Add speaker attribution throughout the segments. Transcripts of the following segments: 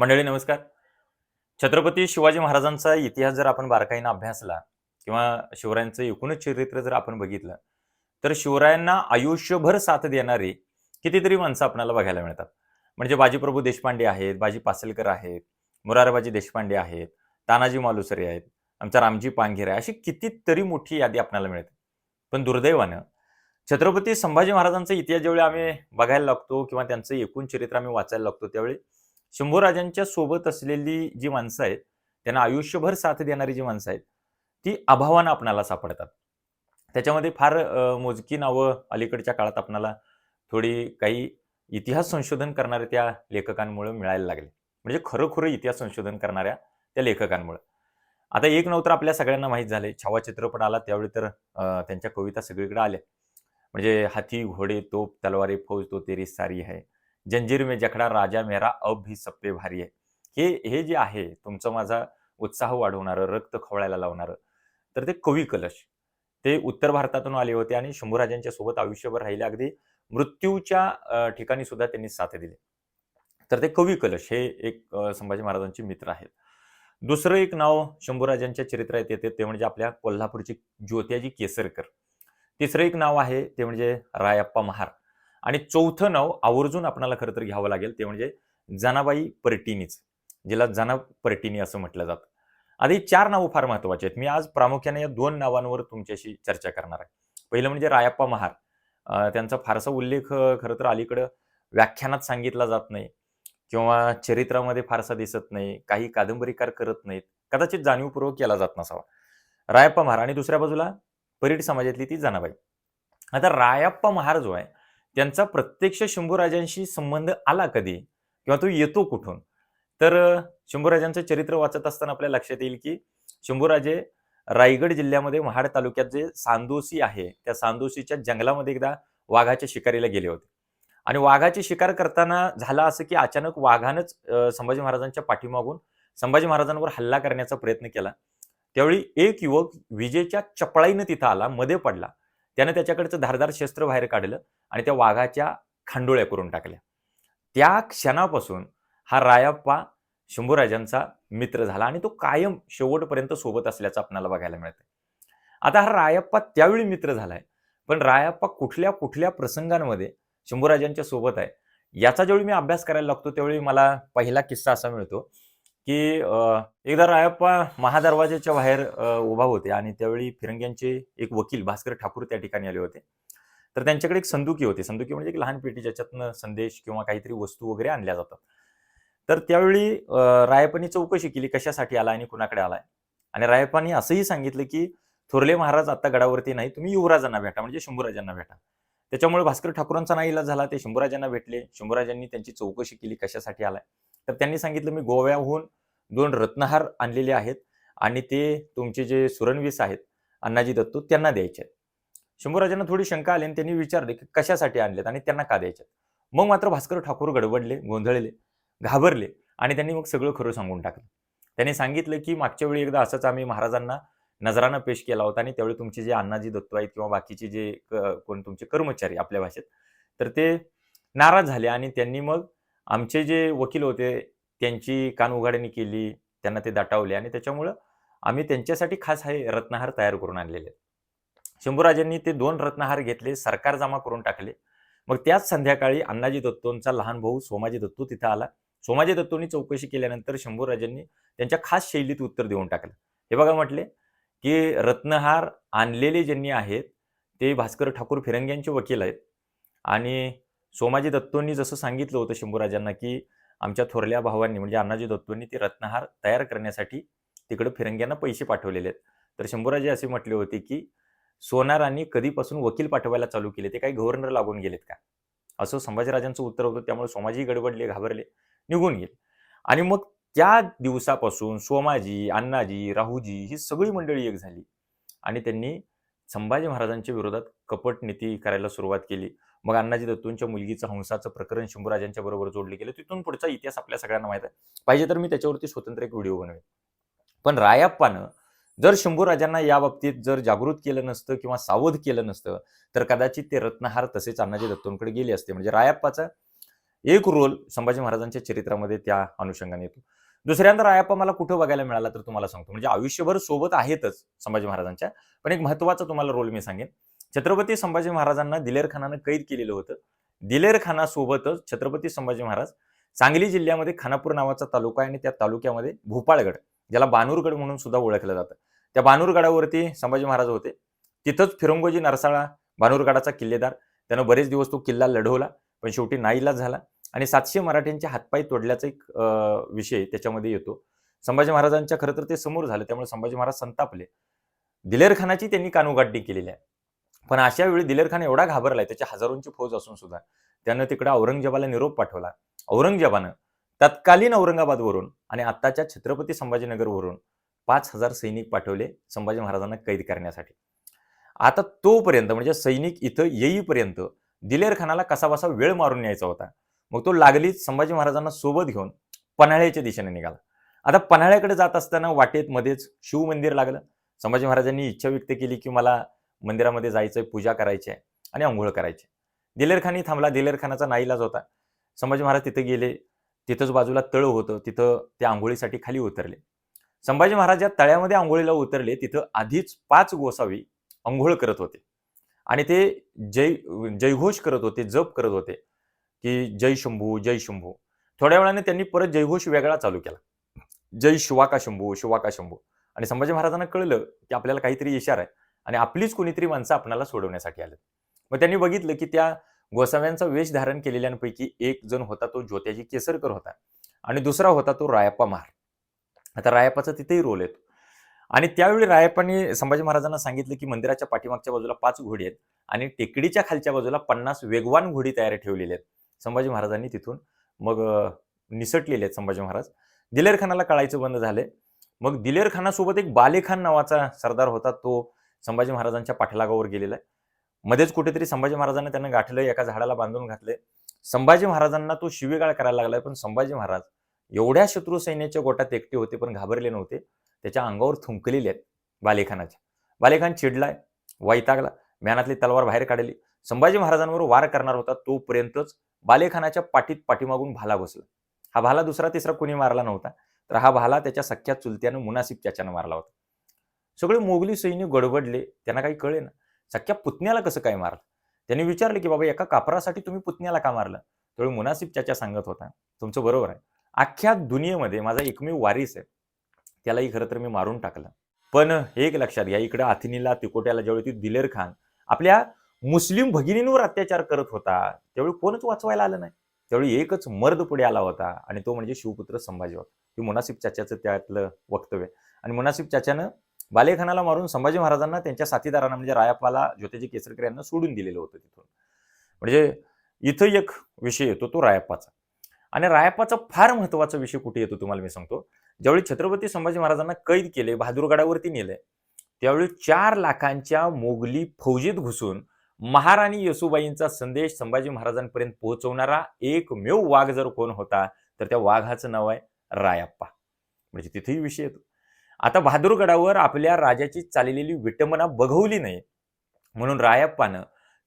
Speaker 1: मंडळी नमस्कार. छत्रपती शिवाजी महाराजांचा इतिहास जर आपण बारकाईनं अभ्यासला किंवा शिवरायांचं एकूणच चरित्र जर आपण बघितलं तर शिवरायांना आयुष्यभर साथ देणारी कितीतरी माणसं आपल्याला बघायला मिळतात. म्हणजे बाजीप्रभू देशपांडे आहेत बाजी पासलकर आहेत मुरारबाजी देशपांडे आहेत तानाजी मालुसरे आहेत आमचा रामजी पांघेरे अशी कितीतरी मोठी यादी आपल्याला मिळते. पण दुर्दैवानं छत्रपती संभाजी महाराजांचा इतिहास ज्यावेळी आम्ही बघायला लागतो किंवा त्यांचं एकूण चरित्र आम्ही वाचायला लागतो त्यावेळी शंभूराजांच्या सोबत असलेली जी माणसं आहेत त्यांना आयुष्यभर साथ देणारी जी माणसं आहेत ती अभावानं आपणाला सापडतात. त्याच्यामध्ये फार मोजकी नावं अलीकडच्या काळात आपणाला थोडी काही इतिहास संशोधन करणाऱ्या त्या लेखकांमुळे मिळायला लागले. म्हणजे खरोखर इतिहास संशोधन करणाऱ्या त्या लेखकांमुळे. आता एक नव्हतं तर आपल्या सगळ्यांना माहीत झाले छावा चित्रपट आला त्यावेळी तर त्यांच्या कविता सगळीकडे आल्या. म्हणजे हाती घोडे तोप तलवारे फौज तो तेरी सारी आहे जंजीर में जखडा राजा मेरा अब ही सप्पे भारी आहे हे हे जे आहे तुमचं माझा उत्साह वाढवणारं रक्त खवळायला लावणारं तर ते कवी कलश. ते उत्तर भारतातून आले होते आणि शंभूराजांच्या सोबत आयुष्यभर राहिले. अगदी मृत्यूच्या ठिकाणी सुद्धा त्यांनी साथ दिले. तर ते कवी कलश हे एक संभाजी महाराजांचे मित्र आहेत. दुसरं एक नाव शंभूराजांच्या चरित्रात येते ते म्हणजे आपल्या कोल्हापूरचे ज्योत्याजी केसरकर. तिसरं एक नाव आहे ते म्हणजे रायप्पा महार. आणि चौथं नाव आवर्जून आपणाला खरं तर घ्यावं लागेल ते म्हणजे जनाबाई परटिनीच जिला जना परटिनी असं म्हटलं जातं. आधी चार नावं फार महत्वाची आहेत. मी आज प्रामुख्याने या दोन नावांवर तुमच्याशी चर्चा करणार आहे. पहिलं म्हणजे रायप्पा महार. त्यांचा फारसा उल्लेख खरं तर अलीकडं व्याख्यानात सांगितला जात नाही किंवा चरित्रामध्ये फारसा दिसत नाही काही कादंबरीकार करत नाहीत. कदाचित जाणीवपूर्वक केला जात नसावा. रायप्पा महार आणि दुसऱ्या बाजूला परीट समाजातली ती जनाबाई. आता रायप्पा महार जो आहे त्यांचा प्रत्यक्ष शंभूराजांशी संबंध आला कधी? किंवा तो येतो कुठून? तर शंभूराजांचं चरित्र वाचत असताना आपल्या लक्षात येईल की शंभूराजे रायगड जिल्ह्यामध्ये महाड तालुक्यात जे सांदोसी आहे त्या सांदोसीच्या जंगलामध्ये एकदा वाघाच्या शिकारीला गेले होते. आणि वाघाची शिकार करताना झालं असं की अचानक वाघानंच संभाजी महाराजांच्या पाठीमागून संभाजी महाराजांवर हल्ला करण्याचा प्रयत्न केला. त्यावेळी एक युवक विजेच्या चपळाईनं तिथं आला मध्ये पडला. त्यानं त्याच्याकडचं धारदार शस्त्र बाहेर काढलं आणि त्या वाघाच्या खांडोळ्या करून टाकल्या. त्या क्षणापासून हा रायप्पा शंभूराजांचा मित्र झाला आणि तो कायम शेवटपर्यंत सोबत असल्याचं आपल्याला बघायला मिळतं आता हा रायप्पा त्यावेळी मित्र झालाय पण रायप्पा कुठल्या कुठल्या प्रसंगांमध्ये शंभूराजांच्या सोबत आहे याचा ज्यावेळी मी अभ्यास करायला लागतो त्यावेळी मला पहिला किस्सा असा मिळतो. की एकदा रायप्पा महादरवाजाच्या बाहेर उभा होते आणि त्यावेळी फिरंग्यांचे एक वकील भास्कर ठाकूर त्या ठिकाणी आले होते. तर त्यांच्याकडे एक संदुकी होती. संदुकी म्हणजे एक लहान पेटी ज्याच्यातनं संदेश किंवा काहीतरी वस्तू वगैरे आणल्या जातात. तर त्यावेळी रायप्पानी चौकशी केली कशासाठी आला आणि कुणाकडे आलाय? आणि रायप्पांनी असंही सांगितलं की थोरले महाराज आता गडावरती नाही तुम्ही युवराजांना भेटा म्हणजे शंभूराजांना भेटा. त्याच्यामुळे भास्कर ठाकूरांचा नाही इलाज झाला ते शंभूराजांना भेटले. शंभूराजांनी त्यांची चौकशी केली कशासाठी आलाय? तर त्यांनी सांगितलं मी गोव्याहून दोन रत्नहार आणलेले आहेत आणि ते तुमचे जे सुरणवीस आहेत अण्णाजी दत्तू त्यांना द्यायचे आहेत. शंभूराजांना थोडी शंका आली आणि त्यांनी विचारले की कशासाठी आणलेत आणि त्यांना का द्यायचे मग मात्र भास्कर ठाकूर गडबडले गोंधळले घाबरले आणि त्यांनी मग सगळं खरं सांगून टाकलं. त्यांनी सांगितलं की मागच्या वेळी एकदा असंच आम्ही महाराजांना नजरानं पेश केला होता आणि त्यावेळी तुमचे जे अण्णाजी दत्तू आहेत किंवा बाकीचे जे कोण तुमचे कर्मचारी आपल्या भाषेत तर ते नाराज झाले आणि त्यांनी मग आमचे जे वकील होते त्यांची कानउघाडणी केली त्यांना ते दाटावले आणि त्याच्यामुळं आम्ही त्यांच्यासाठी खास हे रत्नहार तयार करून आणलेले शंभूराजांनी ते दोन रत्नहार घेतले सरकार जमा करून टाकले. मग त्याच संध्याकाळी अण्णाजी दत्तोंचा लहान भाऊ सोमाजी दत्तू तिथं आला. सोमाजी दत्तोंनी चौकशी केल्यानंतर शंभूराजांनी त्यांच्या खास शैलीत उत्तर देऊन टाकलं. हे बघा म्हटले की रत्नहार आणलेले ज्यांनी आहेत ते भास्कर ठाकूर फिरंग्यांचे वकील आहेत. आणि सोमाजी दत्तोंनी जसं सांगितलं होतं शंभूराजांना की आमच्या थोरल्या भावांनी म्हणजे अण्णाजी दत्तोंनी ते रत्नहार तयार करण्यासाठी तिकडे फिरंग्यांना पैसे पाठवलेले आहेत. तर शंभूराजे असे म्हटले होते की सोनारांनी कधीपासून वकील पाठवायला चालू केले? ते काही गव्हर्नर लागून गेलेत का? असं संभाजीराजांचं उत्तर होतं. त्यामुळे सोमाजी गडबडले घाबरले निघून गेले. आणि मग त्या दिवसापासून सोमाजी अण्णाजी राहूजी ही सगळी मंडळी एक झाली. आणि त्यांनी संभाजी महाराजांच्या विरोधात कपट नीती करायला सुरुवात केली. मग अण्णाजी दत्तूंच्या मुलगीचं हंसाचं प्रकरण शंभूराजांच्या बरोबर जोडले गेले तिथून पुढचा इतिहास आपल्या सगळ्यांना माहीत आहे. पाहिजे तर मी त्याच्यावरती स्वतंत्र एक व्हिडिओ बनवेन. पण रायाप्पानं जर शंभूराजांना या बाबतीत जर जागृत केलं नसतं किंवा सावध केलं नसतं तर कदाचित ते रत्नहार तसेच अण्णाजी दत्तूंकडे गेले असते. म्हणजे रायाप्पाचा एक रोल संभाजी महाराजांच्या चरित्रामध्ये त्या अनुषंगाने येतो. दुसऱ्यांदा रायाप्पा मला कुठं बघायला मिळाला तर तुम्हाला सांगतो. म्हणजे आयुष्यभर सोबत आहेतच संभाजी महाराजांच्या पण एक महत्त्वाचा तुम्हाला रोल मी सांगेन. छत्रपती संभाजी महाराजांना दिलेर खानानं कैद केलेलं होतं. दिलेर खानासोबतच छत्रपती संभाजी महाराज सांगली जिल्ह्यामध्ये खानापूर नावाचा तालुका आहे आणि त्या तालुक्यामध्ये भोपाळगड ज्याला बानूरगड म्हणून सुद्धा ओळखलं जातं. त्या बानूरगडावरती संभाजी महाराज होते. तिथंच फिरंगोजी नरसाळा बानूरगडाचा किल्लेदार. त्यानं बरेच दिवस तो किल्ला लढवला पण शेवटी नाईलाज झाला आणि सातशे मराठ्यांचे हातपाय तोडल्याचा एक विषय त्याच्यामध्ये येतो. संभाजी महाराजांच्या खरं तर ते समोर झालं त्यामुळे संभाजी महाराज संतापले. दिलेर खानाची त्यांनी कानोगाठी केलेली आहे. पण अशा वेळी दिलेर खान एवढा घाबरलाय त्याच्या हजारोंची फौज असून सुद्धा. त्यानं तिकडे औरंगजेबाला निरोप पाठवला. औरंगजेबानं तत्कालीन औरंगाबादवरून आणि आत्ताच्या छत्रपती संभाजीनगरवरून पाच हजार सैनिक पाठवले संभाजी महाराजांना कैद करण्यासाठी. आता तोपर्यंत म्हणजे सैनिक इथं येईपर्यंत दिलेर खानाला कसाबसा वेळ मारून न्यायचा होता. मग तो लागलीच संभाजी महाराजांना सोबत घेऊन पन्हाळ्याच्या दिशेने निघाला. आता पन्हाळ्याकडे जात असताना वाटेत मध्येच शिव मंदिर लागलं. संभाजी महाराजांनी इच्छा व्यक्त केली की मला मंदिरामध्ये जायचंय पूजा करायची आहे आणि आंघोळ करायची. दिलेरखानी थांबला दिलेरखानाचा नाईलाज होता. संभाजी महाराज तिथे गेले. तिथंच बाजूला तळ होतं. तिथं त्या आंघोळीसाठी खाली उतरले. संभाजी महाराज या तळ्यामध्ये आंघोळीला उतरले तिथं आधीच पाच गोसावी आंघोळ करत होते. आणि ते जय जयघोष करत होते जप करत होते की जय शंभू जय शंभू. थोड्या वेळाने त्यांनी परत जयघोष वेगळा चालू केला. जय शिवाका शंभू शिवाका शंभू. आणि संभाजी महाराजांना कळलं की आपल्याला काहीतरी इशारा आहे. आणि आपलीच कोणीतरी माणसं आपणाला सोडवण्यासाठी आले मग त्यांनी बघितलं की त्या गोसाव्यांचा वेश धारण केलेल्यांपैकी एक जण होता तो ज्योत्याजी केसरकर होता आणि दुसरा होता तो रायप्पा महार आता रायप्पाचा तिथेही रोल येतो. आणि त्यावेळी रायप्पांनी संभाजी महाराजांना सांगितलं की मंदिराच्या पाठीमागच्या बाजूला पाच घोडी आहेत आणि टेकडीच्या खालच्या बाजूला पन्नास वेगवान घोडी तयार ठेवलेल्या आहेत. संभाजी महाराजांनी तिथून मग निसटलेले आहेत संभाजी महाराज. दिलेर खानाला कळायचं बंद झाले मग दिलेर खानासोबत एक बालेखान नावाचा सरदार होता तो संभाजी महाराजांच्या पाठलागावर गेलेला आहे. मध्येच कुठेतरी संभाजी महाराजांना त्यांना गाठलं एका झाडाला बांधून घातले. संभाजी महाराजांना तो शिवीगाळ करायला लागलाय पण संभाजी महाराज एवढ्या शत्रू सैन्याच्या गोटात एकटे होते पण घाबरले नव्हते. त्याच्या अंगावर थुंकलेले आहेत बालेखानाच्या बालेखान चिडलाय वैतागला म्यानातली तलवार बाहेर काढली. संभाजी महाराजांवर वार करणार होता तोपर्यंतच बालेखानाच्या पाठीत पाठीमागून भाला बसला. हा भाला दुसरा तिसरा कोणी मारला नव्हता तर हा भाला त्याच्या सख्या चुलत्यानं मुनासिब त्याच्यानं मारला होता. सगळे मोगली सैन्य गडबडले. त्यांना काही कळे ना सख्या पुतण्याला कसं काय मारलं? त्यांनी विचारले की बाबा एका कापरासाठी तुम्ही पुतण्याला का मारलं? त्यावेळी मुनासिब चाचा सांगत होता तुमचं बरोबर आहे. अख्ख्या दुनियेमध्ये माझा एकमेव वारीस आहे. त्यालाही खरं तर मी मारून टाकलं. पण एक लक्षात घ्या इकडं अथिनीला तिकोट्याला ज्यावेळी ती दिलेर खान आपल्या मुस्लिम भगिनींवर अत्याचार करत होता त्यावेळी कोणच वाचवायला आलं नाही. त्यावेळी एकच मर्द पुढे आला होता आणि तो म्हणजे शिवपुत्र संभाजी होता. हे मुनासिब चाच्याचं त्यातलं वक्तव्य आणि मुनासिब चाच्यानं बालेखानाला मारून संभाजी महाराजांना त्यांच्या साथीदारांना म्हणजे रायापाला ज्योतिजी केसरकर यांना सोडून दिलेलं होतं तिथून. म्हणजे इथं एक विषय येतो तो रायाप्पाचा. आणि रायाप्पाचा फार महत्त्वाचा विषय कुठे येतो तुम्हाला मी सांगतो. ज्यावेळी छत्रपती संभाजी महाराजांना कैद केले बहादूरगडावरती नेले त्यावेळी चार लाखांच्या मोगली फौजीत घुसून महाराणी येसुबाईंचा संदेश संभाजी महाराजांपर्यंत पोहोचवणारा एकमेव वाघ जर कोण होता तर त्या वाघाचं नाव आहे रायाप्पा. म्हणजे तिथेही विषय येतो. आता बहादूरगडावर आपल्या राजाची चाललेली विटंबना बघवली नाही. म्हणून रायप्पानं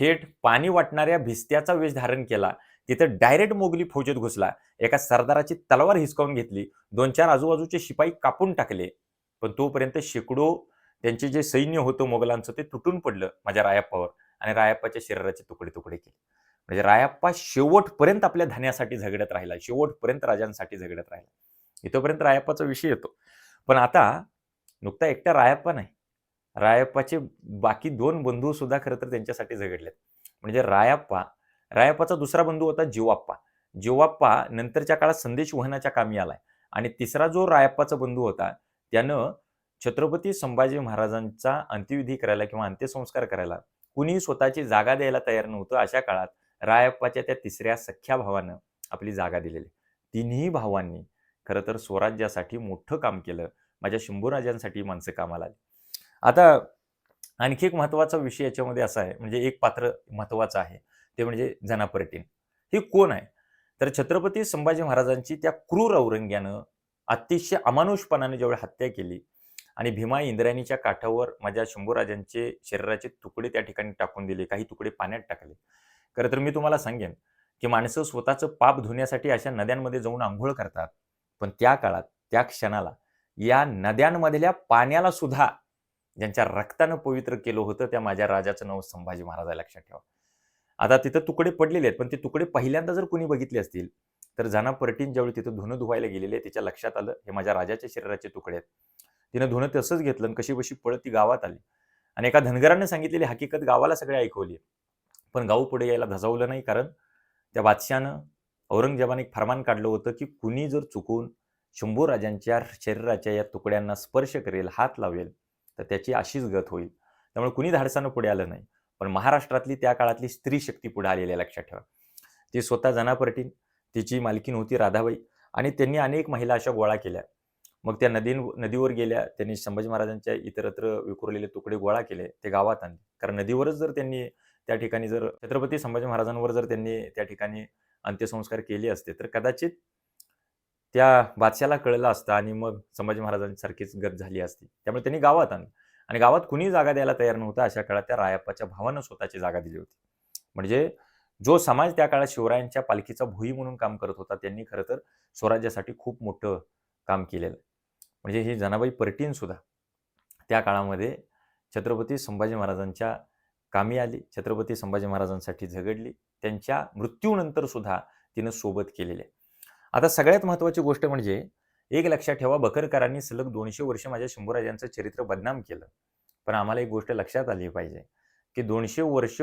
Speaker 1: थेट पाणी वाटणाऱ्या भिस्त्याचा वेश धारण केला. तिथं डायरेक्ट मोगली फौजेत घुसला. एका सरदाराची तलवार हिसकावून घेतली. दोन चार आजूबाजूचे शिपाई कापून टाकले. पण तोपर्यंत शेकडो त्यांचे जे सैन्य होतं मोगलांचं ते तुटून पडलं माझ्या रायप्पावर. आणि रायप्पाच्या शरीराचे तुकडे तुकडे केले. म्हणजे रायप्पा शेवटपर्यंत आपल्या धान्यासाठी झगडत राहिला. शेवटपर्यंत राजांसाठी झगडत राहिला. इथंपर्यंत रायप्पाचा विषय येतो. पण आता नुकता एकटा रायप्पा नाही. रायप्पाचे बाकी दोन बंधू सुद्धा खरं तर त्यांच्यासाठी झगडलेत. म्हणजे रायप्पा रायप्पाचा दुसरा बंधू होता जीवाप्पा. जीवाप्पा नंतरच्या काळात संदेश वहनाच्या कामी आलाय. आणि तिसरा जो रायप्पाचा बंधू होता त्यानं छत्रपती संभाजी महाराजांचा अंत्यविधी करायला किंवा अंत्यसंस्कार करायला कुणी स्वतःची जागा द्यायला तयार नव्हतं. अशा काळात रायप्पाच्या त्या तिसऱ्या सख्या भावानं आपली जागा दिलेली. तिन्ही भावांनी खरं तर स्वराज्यासाठी मोठं काम केलं. माझ्या शंभूराजांसाठी माणसं कामाला आली. आता आणखी एक महत्त्वाचा विषय याच्यामध्ये असा आहे म्हणजे एक पात्र महत्वाचं आहे ते म्हणजे जनापर्टीन. ही कोण आहे? तर छत्रपती संभाजी महाराजांची त्या क्रूर औरंग्यानं अतिशय अमानुषपणाने जेवढी हत्या केली आणि भीमा इंद्रायणीच्या काठावर माझ्या शंभूराजांचे शरीराचे तुकडे त्या ठिकाणी टाकून दिले काही तुकडे पाण्यात टाकले. खरं तर मी तुम्हाला सांगेन की माणसं स्वतःचं पाप धुण्यासाठी अशा नद्यांमध्ये जाऊन आंघोळ करतात. पण त्या काळात त्या क्षणाला या नद्यांमधल्या पाण्याला सुद्धा ज्यांच्या रक्तानं पवित्र केलं होतं त्या माझ्या राजाचं नाव संभाजी महाराज आहे लक्षात ठेवा. आता तिथं तुकडे पडलेले आहेत पण ते तुकडे पहिल्यांदा जर कोणी बघितले असतील तर जाना परटीन ज्यावेळी तिथं धुणं धुवायला गेलेले तिच्या लक्षात आलं हे माझ्या राजाच्या शरीराचे तुकडे आहेत. तिनं धुणं तसंच घेतलं आणि कशी बशी पळत ती गावात आली. आणि एका धनगराने सांगितलेली हकीकत गावाला सगळे ऐकवली. पण गाव पुढे यायला धजावलं नाही कारण त्या बादशानं औरंगजेबाने एक फरमान काढलं होतं की कुणी जर चुकून शंभू राजांच्या शरीराच्या या तुकड्यांना स्पर्श करेल हात लावेल तर त्याची अशीच गत होईल. त्यामुळे कुणी धाडसानं पुढे आलं नाही. पण महाराष्ट्रातली त्या काळातली स्त्री शक्ती पुढे आलेली आहे लक्षात ठेवा. ती स्वतः जनापर्टीन तिची मालकीन होती राधाबाई आणि त्यांनी अनेक महिला अशा गोळा केल्या. मग त्या नदी नदीवर गेल्या त्यांनी संभाजी महाराजांच्या इतरत्र विखुरलेले तुकडे गोळा केले ते गावात आणले. कारण नदीवरच जर त्यांनी त्या ठिकाणी जर छत्रपती संभाजी महाराजांवर जर त्यांनी त्या ठिकाणी अंत्यसंस्कार केले असते तर कदाचित त्या बादशाला कळलं असतं आणि मग संभाजी महाराजांसारखीच गत झाली असती. त्यामुळे त्यांनी गावात आणलं. आणि गावात कुणी जागा द्यायला तयार नव्हता अशा काळात त्या रायप्पाच्या भावानं स्वतःची जागा दिली होती. म्हणजे जो समाज त्या काळात शिवरायांच्या पालखीचा भुई म्हणून काम करत होता त्यांनी खरं तर स्वराज्यासाठी खूप मोठं काम केलेलं. म्हणजे ही जनाबाई परटीन सुद्धा त्या काळामध्ये छत्रपती संभाजी महाराजांच्या कामी आली छत्रपती संभाजी महाराजांसाठी झगडली त्यांच्या मृत्यूनंतर सुद्धा तिनं सोबत केलेले. आता सगळ्यात महत्त्वाची गोष्ट म्हणजे एक लक्षात ठेवा बकरकरांनी सलग दोनशे वर्ष माझ्या शंभूराजांचं चरित्र बदनाम केलं. पण आम्हाला एक गोष्ट लक्षात आली पाहिजे की दोनशे वर्ष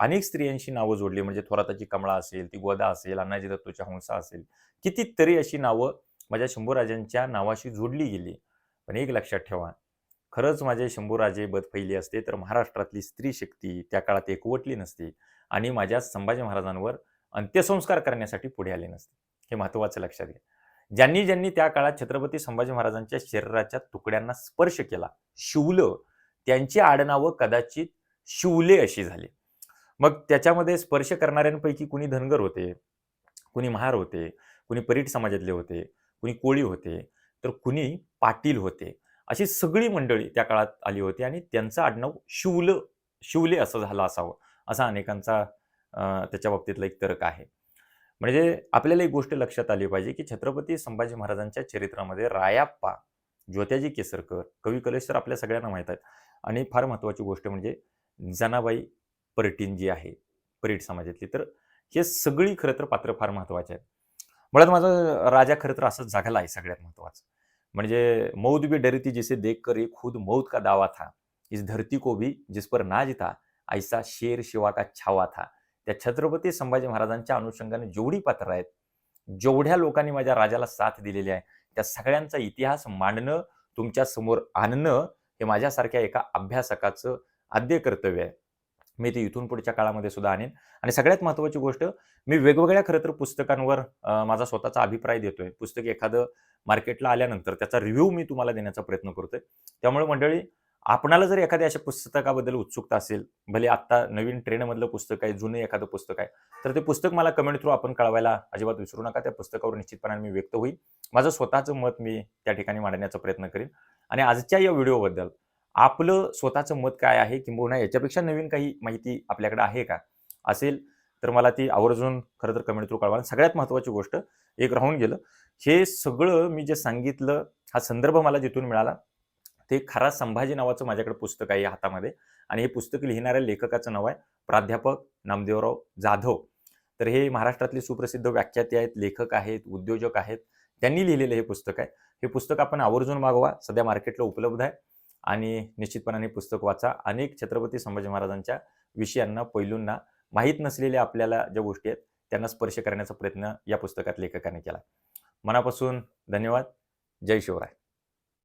Speaker 1: अनेक स्त्रियांशी नावं जोडली म्हणजे थोराताची कमळा असेल ती गोदा असेल अण्णाजी दत्तूच्या हंसा असेल कितीतरी अशी नावं माझ्या शंभूराजांच्या नावाशी जोडली गेली. पण एक लक्षात ठेवा खरंच माझे शंभूराजे पहिले असते तर महाराष्ट्रातली स्त्री शक्ती त्या काळात एकवटली नसती आणि माझ्या संभाजी महाराजांवर अंत्यसंस्कार करण्यासाठी पुढे आले नसते. हे महत्त्वाचं लक्षात घ्या. ज्यांनी ज्यांनी त्या काळात छत्रपती संभाजी महाराजांच्या शरीराच्या तुकड्यांना स्पर्श केला शिवलं त्यांची आडनावं कदाचित शिवले अशी झाली. मग त्याच्यामध्ये स्पर्श करणाऱ्यांपैकी कुणी धनगर होते कुणी महार होते कुणी परीट समाजातले होते कुणी कोळी होते तर कुणी पाटील होते. अशी सगळी मंडळी त्या काळात आली होती आणि त्यांचं आडनाव शिवलं शिवले असं झालं असावं असा अनेकांचा त्याच्या बाबतीतला एक तर्क आहे. म्हणजे आपल्याला एक गोष्ट लक्षात आली पाहिजे की छत्रपती संभाजी महाराजांच्या चरित्रामध्ये रायाप्पा ज्योत्याजी केसरकर कवी कलेश तर आपल्या सगळ्यांना माहीत आहेत. आणि फार महत्त्वाची गोष्ट म्हणजे जनाबाई परटीन जी आहे परीट समाजातली तर हे सगळी खरं तर पात्र फार महत्त्वाचे आहेत. मुळात माझा राजा खरं तर असंच जागाला आहे सगळ्यात महत्त्वाचं. म्हणजे मौत भी डरती जिसे देख कर खुद मौत का दावा था। इस धरती को भी जिस पर नाज था ऐसा शेर शिवा का छावा था। त्या छत्रपती संभाजी महाराजांच्या अनुषंगाने जेवढी पात्र आहेत जेवढ्या लोकांनी माझ्या राजाला साथ दिलेली आहे त्या सगळ्यांचा इतिहास मांडणं तुमच्यासमोर आणणं हे माझ्यासारख्या एका अभ्यासकाचं आद्य कर्तव्य आहे. मी ते इथून पुढच्या काळामध्ये सुद्धा आणेन. आणि सगळ्यात महत्त्वाची गोष्ट मी वेगवेगळ्या खरं तर पुस्तकांवर माझा स्वतःचा अभिप्राय देतोय. पुस्तक एखादं मार्केटला आल्यानंतर त्याचा रिव्ह्यू मी तुम्हाला देण्याचा प्रयत्न करतोय. त्यामुळे मंडळी आपणाला जर एखाद्या अशा पुस्तकाबद्दल उत्सुकता असेल भले आत्ता नवीन ट्रेनमधलं पुस्तक आहे जुनं एखादं पुस्तक आहे तर ते पुस्तक मला कमेंट थ्रू आपण कळवायला अजिबात विसरू नका. त्या पुस्तकावर निश्चितपणाने मी व्यक्त होईल. माझं स्वतःचं मत मी त्या ठिकाणी मांडण्याचा प्रयत्न करेन. आणि आजच्या या व्हिडिओबद्दल आपलं स्वतःचं मत काय आहे किंबहुना याच्यापेक्षा नवीन काही माहिती आपल्याकडे आहे का? असेल तर मला ती आवर्जून खरं तर कमेंट थ्रू कळवा सगळ्यात महत्त्वाची गोष्ट एक राहून गेलं हे सगळं मी जे सांगितलं हा संदर्भ मला जिथून मिळाला ते खरा संभाजी नावाचं माझ्याकडे पुस्तक आहे हातामध्ये. आणि हे पुस्तक लिहिणाऱ्या लेखकाचं नाव आहे प्राध्यापक नामदेवराव जाधव. तर हे महाराष्ट्रातले सुप्रसिद्ध व्याख्याते आहेत लेखक आहेत उद्योजक आहेत त्यांनी लिहिलेलं हे पुस्तक आहे. हे पुस्तक आपण आवर्जून मागवा सध्या मार्केटला उपलब्ध आहे. आणि निश्चितपणाने पुस्तक वाचा. अनेक छत्रपती संभाजी महाराजांच्या विषयांना पैलूंना माहीत नसलेल्या आपल्याला ज्या गोष्टी आहेत त्यांना स्पर्श करण्याचा प्रयत्न या पुस्तकात लेखकाने केला. मनापासून धन्यवाद. जय शिवराय.